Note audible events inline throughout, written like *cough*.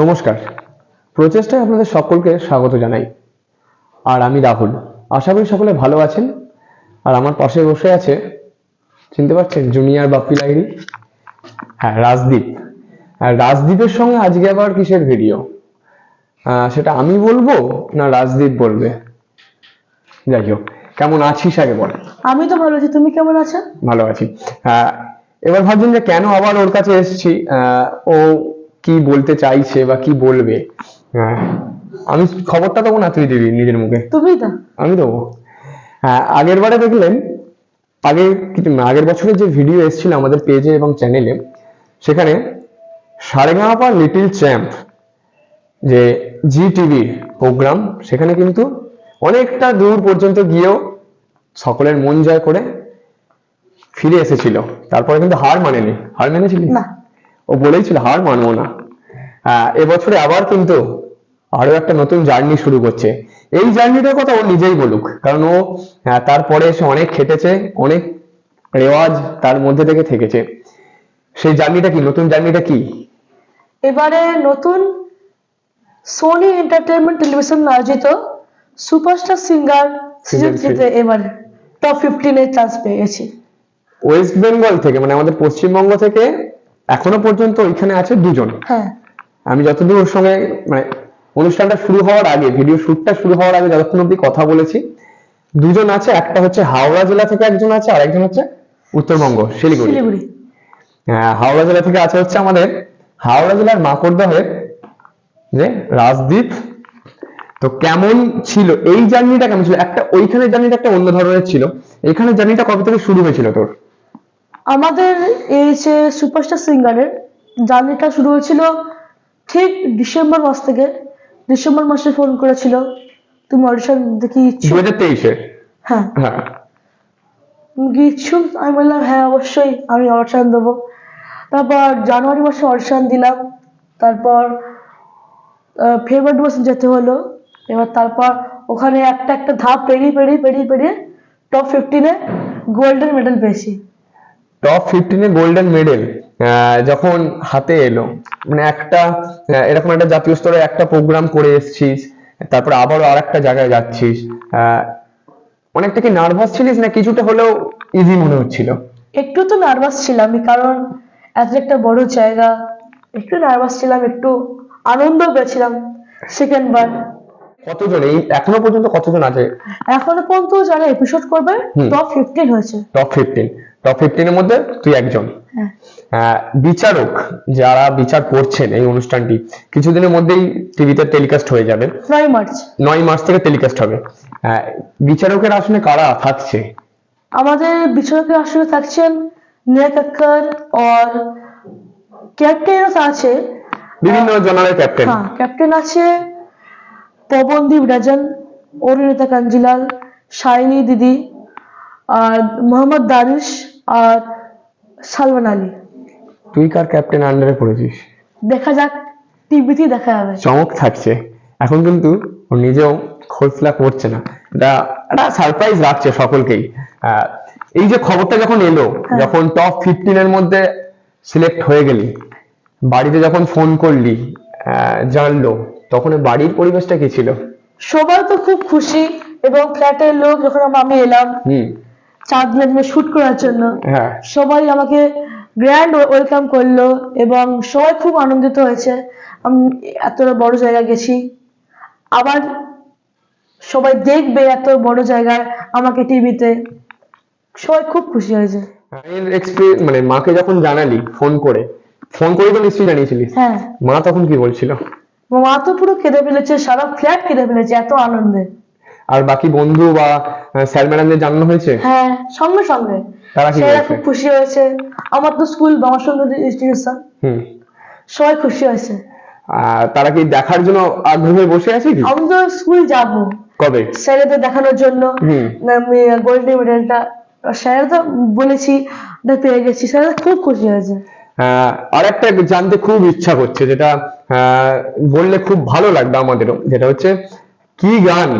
নমস্কার। প্রচেষ্টায় আপনাদের সকলকে স্বাগত জানাই। আর আমি রাহুল। আশা করি সকলে ভালো আছেন। আর আমার পাশে বসে আছে চিনতে পারছেন জুনিয়র বাপ্পি লাহিড়ি হ্যাঁ রাজদীপ। আর রাজদীপের সঙ্গে আজকে আবার কিসের ভিডিও? সেটা আমি বলব না রাজদীপ বলবে? যাই হোক কেমন আছিস আগে বল। আমি তো ভালো আছি তুমি কেমন আছো? ভালো আছি। এবার ভাবছেন যে কেন আবার ওর কাছে এসেছি? আহ, ও কি বলতে চাইছে বা কি বলবে? আহ, আমি খবরটা দেবো না তুই দিবি নিজের মুখে? তুমি তো আমি দেবো। হ্যাঁ আগের বারে দেখলেন আগে আগের বছরের যে ভিডিও এসেছিল আমাদের পেজে এবং চ্যানেলে সেখানে সারেগামাপা লিটিল চ্যাম্প যে জি টিভির প্রোগ্রাম সেখানে কিন্তু অনেকটা দূর পর্যন্ত গিয়েও সকলের মন জয় করে ফিরে এসেছিল। তারপরে কিন্তু হার মানেনি। হার মেনেছিলি? না। ও বলেইছিল হার মানবো না। এবছরে আবার কিন্তু আরও একটা নতুন জার্নি শুরু করছে। এই জার্নিটার কথা ও নিজেই বলুক কারণ ও তারপরে এসে অনেক খেটেছে অনেক রেওয়াজ তার মধ্যে থেকে থেকেছে। সেই জার্নিটা কি নতুন জার্নিটা কি? এবারে নতুন সোনি এন্টারটেনমেন্ট টেলিভিশন আয়োজিত সুপারস্টার সিঙ্গার সিজন থ্রিতে এবার টপ ফিফটিনের চান্স পেয়ে গেছি ওয়েস্ট বেঙ্গল থেকে মানে আমাদের পশ্চিমবঙ্গ থেকে এখনও পর্যন্ত ওইখানে আছে দুজন। হ্যাঁ। আমি যতদূর ওর সঙ্গে মানে অনুষ্ঠানটা শুরু হওয়ার আগে ভিডিও শুটটা শুরু হওয়ার আগে যতক্ষণ অব্দি কথা বলেছি দুজন আছে একটা হচ্ছে হাওড়া জেলা থেকে একজন আছে আর একজন হচ্ছে উত্তরবঙ্গ শিলিগুড়ি। শিলিগুড়ি। হ্যাঁ, হাওড়া জেলা থেকে আছে হচ্ছে আমাদের হাওড়া জেলার মাকড়দহের যে রাজদীপ। তো কেমন ছিল? এই জার্নিটা কেমন ছিল? একটা ওইখানে জার্নিটা একটা অন্য ধরনের ছিল। এখানে জার্নিটা কবে থেকে শুরু হয়েছিল তোর? আমাদের এই যে সুপারস্টার সিঙ্গারের জার্নিটা শুরু হয়েছিল ঠিক ডিসেম্বর মাস থেকে। ডিসেম্বর মাসে ফোন করেছিল তুমি অডিশন দেখি দু হাজার তেইশে? হ্যাঁ। হ্যাঁ। তুমি কি ইচ্ছুক? আমি বললাম হ্যাঁ অবশ্যই আমি অডিশন দেবো। তারপর জানুয়ারি মাসে অডিশন দিলাম। তারপর ফেব্রুয়ারি মাসে যেতে হলো। এবার তারপর ওখানে একটা একটা ধাপ পেরিয়ে পেরিয়ে পেরিয়ে পেরিয়ে টপ ফিফটিনে গোল্ডেন মেডেল পেয়েছি। টপ ফিফটিনে গোল্ডেন মেডেল যখন হাতে এলো মানে একটা এরকম একটা জাতীয় স্তরে একটা প্রোগ্রাম করে এসেছিস, তারপরে আবারও আর একটা জায়গায় যাচ্ছিস অনেকটা কি নার্ভাস ছিলিস না কিছুটা হলেও ইজি মনে হচ্ছিল? একটু তো নার্ভাস ছিলাম কারণ এত একটা বড় জায়গা, একটু নার্ভাস ছিলাম, একটু আনন্দ পেয়েছিলাম সেকেন্ড বার কতজন? এই এখনও পর্যন্ত কতজন আছে? এখনও পর্যন্ত যারা এপিসোড করবে টপ ফিফটিন হয়েছে। টপ ফিফটিন টপ ফিফটিনের মধ্যে তুই একজন। হ্যাঁ। বিচারক যারা বিচার করছেন এই অনুষ্ঠানটি কিছুদিনের মধ্যেই টিভিতে টেলিকাস্ট হয়ে যাবে। নয় মার্চ। নয় মার্চ থেকে টেলিকাস্ট হবে। আহ, বিচারকের আসনে কারা থাকছে? আমাদের বিচারকের আসনে থাকছেন নেহা কাক্কর আর ক্যাপ্টেন আছে। বিভিন্ন জনারের ক্যাপ্টেন হ্যাঁ ক্যাপ্টেন আছে পবনদীপ রাজন অরুণিতা কাঞ্জিলাল শাইনি দিদি আর মোহাম্মদ দানিশ আর সালমান আলী। তুই কার ক্যাপ্টেন আন্ডারে পড়েছিস? দেখা যাক টিভিতেই দেখা যাবে। চমক থাকছে। এখন কিন্তু ও নিজেও খোঁজলা করছে না। এটা একটা সারপ্রাইজ রাখছে সকলকেই। এই যে খবরটা যখন এলো যখন টপ ফিফটিনের মধ্যে সিলেক্ট হয়ে গেলি বাড়িতে যখন ফোন করলি আহ, জানলো তখন বাড়ির পরিবেশটা কি ছিল? সবাই তো খুব খুশি এবং ফ্ল্যাটের লোক যখন আমি এলাম চার শুট করার জন্য হ্যাঁ। সবাই আমাকে গ্র্যান্ড ওয়েলকাম করল এবং সবাই খুব আনন্দিত হয়েছে। আমি এতটা বড় জায়গা গেছি। আবার সবাই দেখবে এত বড় জায়গায় আমাকে টিভিতে সবাই খুব খুশি হয়েছে। এক্সপিরিয়েন্স মানে মাকে যখন জানালি ফোন করে ফোন করে তো নিশ্চয়ই জানিয়েছিলিস হ্যাঁ। মা তখন কি বলছিল? মা তো পুরো কেঁদে ফেলেছে সারা ফ্ল্যাট কেঁদে ফেলেছে এত আনন্দে। আর বাকি বন্ধু বা স্যার ম্যাডামদের জানানো হয়েছে? হ্যাঁ সঙ্গে সঙ্গে। তারা কি খুব খুশি হয়েছে। আমার তো স্কুল বামাসুন্দর ইনস্টিটিউশন হুম। সবাই খুশি হয়েছে। আর তারা কি দেখার জন্য আগ্রহে বসে আছে কি? আমি তো স্কুল যাব। কবে? স্যারেদের দেখানোর জন্য। আমি গোল্ডেন মেডেলটা স্যার তো বলেছি পেয়ে গেছি। স্যার খুব খুশি হয়েছে। আর একটা জানতে খুব ইচ্ছা করছে যেটা বললে খুব ভালো লাগবে আমাদেরও যেটা হচ্ছে কি গান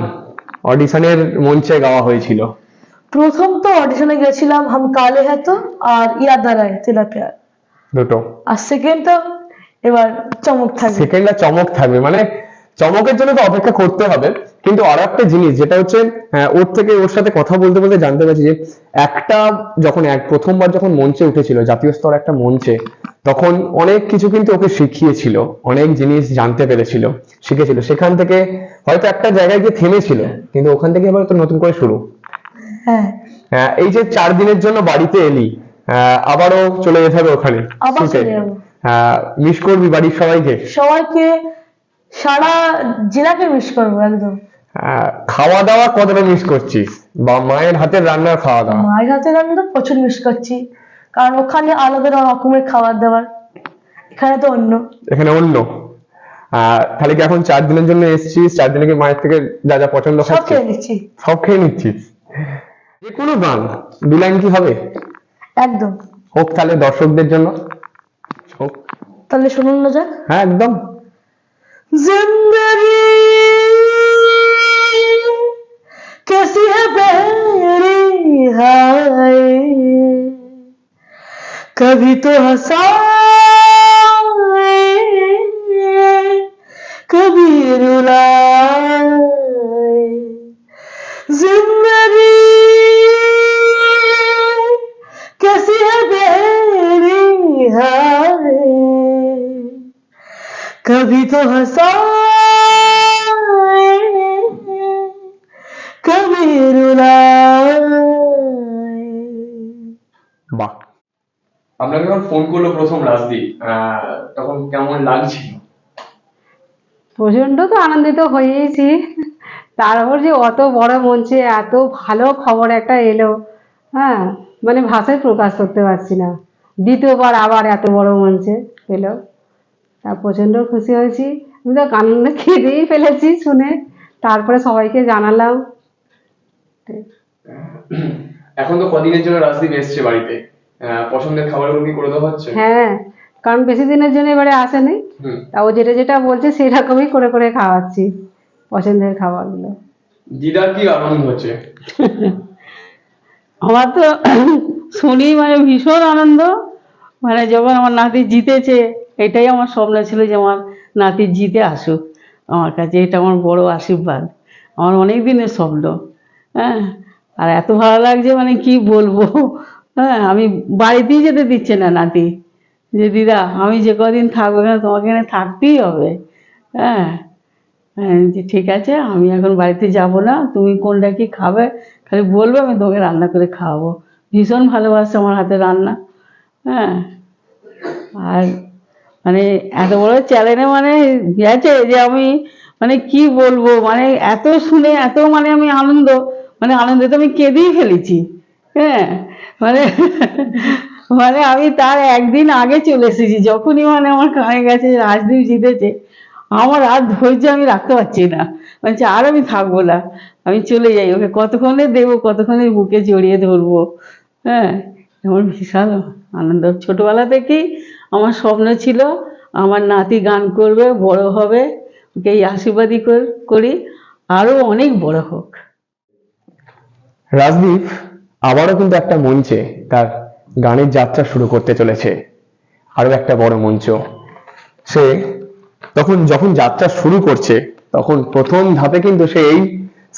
অডিশনের মঞ্চে গাওয়া হয়েছিল? প্রথম তো অডিশনে গেছিলাম হাম কালে হ্যাঁ তো আর ইয়াদ দাঁড়ায় তেলা প্যার। দুটো। আর সেকেন্ড তো এবার চমক থাকবে। সেকেন্ডটা চমক থাকবে মানে চমকের জন্য তো অপেক্ষা করতে হবে। কিন্তু আরও একটা জিনিস যেটা হচ্ছে আহ, ওর থেকে ওর সাথে কথা বলতে বলতে জানতে পারছি যে একটা যখন এক প্রথমবার যখন মঞ্চে উঠেছিল জাতীয় স্তর একটা মঞ্চে তখন অনেক কিছু কিন্তু ওকে শিখিয়েছিল অনেক জিনিস জানতে পেরেছিল শিখেছিল। সেখান থেকে হয়তো একটা জায়গায় গিয়ে থেমেছিল কিন্তু ওখান থেকে আবার তো নতুন করে শুরু। হ্যাঁ। আহ, এই যে চার দিনের জন্য বাড়িতে এলি আহ, আবারও চলে যেতে হবে ওখানে। মিস করবি বাড়ির সবাইকে? সবাইকে সারা জেলাকে মিস করব একদম। আহ, খাওয়া দাওয়া কতটা মিস করছিস বা মায়ের হাতের রান্নার খাওয়া দাওয়া মায়ের হাতে রান্না প্রচুর মিস করছি। কারণ ওখানে আলাদা রকমের খাবার দাবার। এখানে তো অন্য। এখানে অন্য। তাহলে কি এখন চার দিনের জন্য এসেছিস চার দিনে কি মায়ের থেকে যা যা পছন্দ সব খেয়ে নিচ্ছি। সব খেয়ে নিচ্ছিস যে কোনো গান। দু লাইন কি হবে? একদম। হোক তাহলে দর্শকদের জন্য। হোক। তাহলে শুনুন না যাক। হ্যাঁ একদম। कैसी है मेरी हाय। कभी तो हंसाए कभी रुलाए। ज़िंदगी कभी तो हंसाए कभी रुलाए বাহ আপনাকে যখন ফোন করলো প্রথম রাজদীপ আহ, তখন কেমন লাগছিল প্রচন্ড তো আনন্দিত হয়েইছি তারপর যে অত বড় মঞ্চে এত ভালো খবর একটা এলো হ্যাঁ মানে ভাষায় প্রকাশ করতে পারছি না দ্বিতীয়বার আবার এত বড় মঞ্চে এলো তা প্রচণ্ড খুশি হয়েছি। আমি তো আনন্দে কেঁদেই ফেলেছি শুনে। তারপরে সবাইকে জানালাম। এখন তো কদিনের জন্য রাজদীপ এসছে বাড়িতে। পছন্দের খাবারগুলো কি করে দেওয়া হচ্ছে? হ্যাঁ কারণ বেশি দিনের জন্য এবারে আসেনি। তা ও যেটা যেটা বলছে সেই রকমই করে করে খাওয়াচ্ছি পছন্দের খাবারগুলো। দিদার কি আনন্দ হচ্ছে? *laughs* আমার তো *clears throat* শুনি মানে ভীষণ আনন্দ। মানে যখন আমার নাতি জিতেছে এটাই আমার স্বপ্ন ছিল যে আমার নাতি জিতে আসুক আমার কাছে। এটা আমার বড় আশীর্বাদ। আমার অনেক দিনের স্বপ্ন। হ্যাঁ? আর এত ভালো লাগছে মানে কি বলব? হ্যাঁ? আমি বাড়িতেই যেতে দিচ্ছে না নাতি। যে দিদা, আমি যে কদিন থাকব এখানে, তোমাকে এখানে থাকতেই হবে। হ্যাঁ? হ্যাঁ যে ঠিক আছে, আমি এখন বাড়িতে যাব না। তুমি কোনটা কি খাবে? খালি বলবে, আমি তোমাকে রান্না করে খাওয়াবো। ভীষণ ভালোবাসছে আমার হাতে রান্না। হ্যাঁ? আর মানে এত বড় চ্যালেঞ্জে মানে গেছে যে আমি মানে কি বলব? মানে এত শুনে এত মানে আমি আনন্দ মানে আনন্দে তো আমি কেঁদেই ফেলেছি হ্যাঁ? মানে মানে আমি তার একদিন আগে চলে এসেছি, যখনই মানে আমার কানে গেছে, রাজদীপ জিতেছে, আমার আর ধৈর্য আমি রাখতে পারছি না। বলছে আর আমি থাকব না, আমি চলে যাই, ওকে কতক্ষণে দেবো, কতক্ষণে বুকে জড়িয়ে ধরবো হ্যাঁ? আমার বিশাল আনন্দ। ছোটবেলা থেকেই আমার স্বপ্ন ছিল আমার নাতি গান করবে, বড় হবে, ওকে এই আশীর্বাদই করি আরও অনেক বড় হোক। রাজদীপ আবারও কিন্তু একটা মঞ্চে তার গানের যাত্রা শুরু করতে চলেছে। আরও একটা বড় মঞ্চ। সে তখন যখন যাত্রা শুরু করছে, তখন প্রথম ধাপে কিন্তু সে এই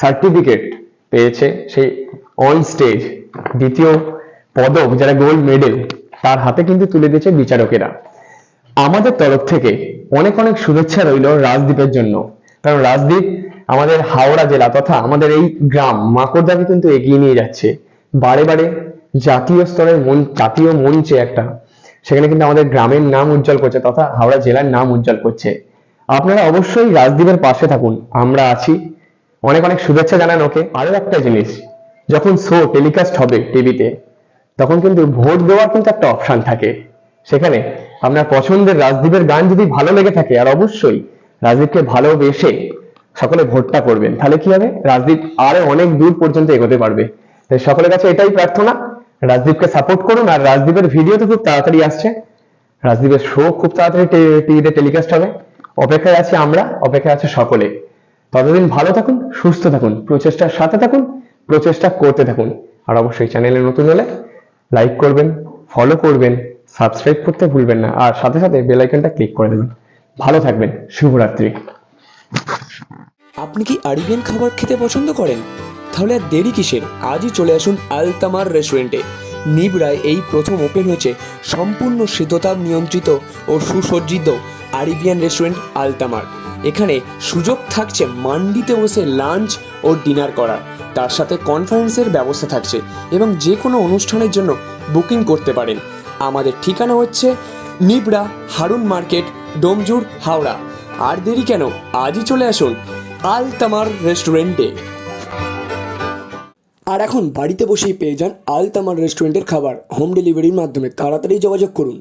সার্টিফিকেট পেয়েছে। সেই অন স্টেজ দ্বিতীয় পদক, যারা গোল্ড মেডেল তার হাতে কিন্তু তুলে দিয়েছে বিচারকেরা। আমাদের তরফ থেকে অনেক অনেক শুভেচ্ছা রইল রাজদীপের জন্য। কারণ রাজদীপ আমাদের হাওড়া জেলা তথা আমাদের এই গ্রাম মাকড়দাকে কিন্তু এগিয়ে নিয়ে যাচ্ছে। বারে বারে জাতীয় স্তরের মন, জাতীয় মঞ্চে একটা। সেখানে কিন্তু আমাদের গ্রামের নাম উজ্জ্বল করছে তথা হাওড়া জেলার নাম উজ্জ্বল করছে। আপনারা অবশ্যই রাজদীপের পাশে থাকুন। আমরা আছি। অনেক অনেক শুভেচ্ছা জানান ওকে। আরও একটা জিনিস, যখন শো টেলিকাস্ট হবে টিভিতে তখন কিন্তু ভোট দেওয়ার কিন্তু একটা অপশন থাকে। সেখানে আপনার পছন্দের রাজদীপের গান যদি ভালো লেগে থাকে, আর অবশ্যই রাজদীপকে ভালোবেসে সকলে ভোটটা করবেন, তাহলে কি হবে? রাজদীপ আরও অনেক দূর পর্যন্ত এগোতে পারবে। তাই সকলের কাছে এটাই প্রার্থনা, রাজদীপকে সাপোর্ট করুন, আর রাজদীপের ভিডিও তো খুব তাড়াতাড়ি আসছে। রাজদীপের শো খুব তাড়াতাড়ি টিভিতে টেলিকাস্ট হবে। অপেক্ষায় আছে আমরা, অপেক্ষায় আছে সকলে। ততদিন ভালো থাকুন, সুস্থ থাকুন, প্রচেষ্টার সাথে থাকুন, প্রচেষ্টা করতে থাকুন। আর অবশ্যই চ্যানেলে নতুন হলে লাইক করবেন ফলো করবেন সাবস্ক্রাইব করতে ভুলবেন না, আর সাথে সাথে বেল আইকনটা ক্লিক করে দেবেন। ভালো থাকবেন, শুভরাত্রি। আপনি কি আরবিয়ান খাবার খেতে পছন্দ করেন? তাহলে আর দেরি কিসের? আজই চলে আসুন আলতামার রেস্টুরেন্টে। নিবরায় এই প্রথম ওপেন হয়েছে সম্পূর্ণ শীততাপ নিয়ন্ত্রিত ও সুসজ্জিত আরিবিয়ান রেস্টুরেন্ট আলতামার। এখানে সুযোগ থাকছে মান্ডিতে বসে লাঞ্চ ও ডিনার করার। তার সাথে কনফারেন্সের ব্যবস্থা থাকছে এবং যে কোনো অনুষ্ঠানের জন্য বুকিং করতে পারেন। আমাদের ঠিকানা হচ্ছে নিবড়া হারুন মার্কেট, ডোমজুর হাওড়া। আর দেরি কেন? আজই চলে আসুন আল তামার রেস্টুরেন্টে। আর এখন বাড়িতে বসেই পেয়ে যান আল তামার রেস্টুরেন্টের খাবার। হোম ডেলিভারির মাধ্যমে তাড়াতাড়ি যোগাযোগ করুন।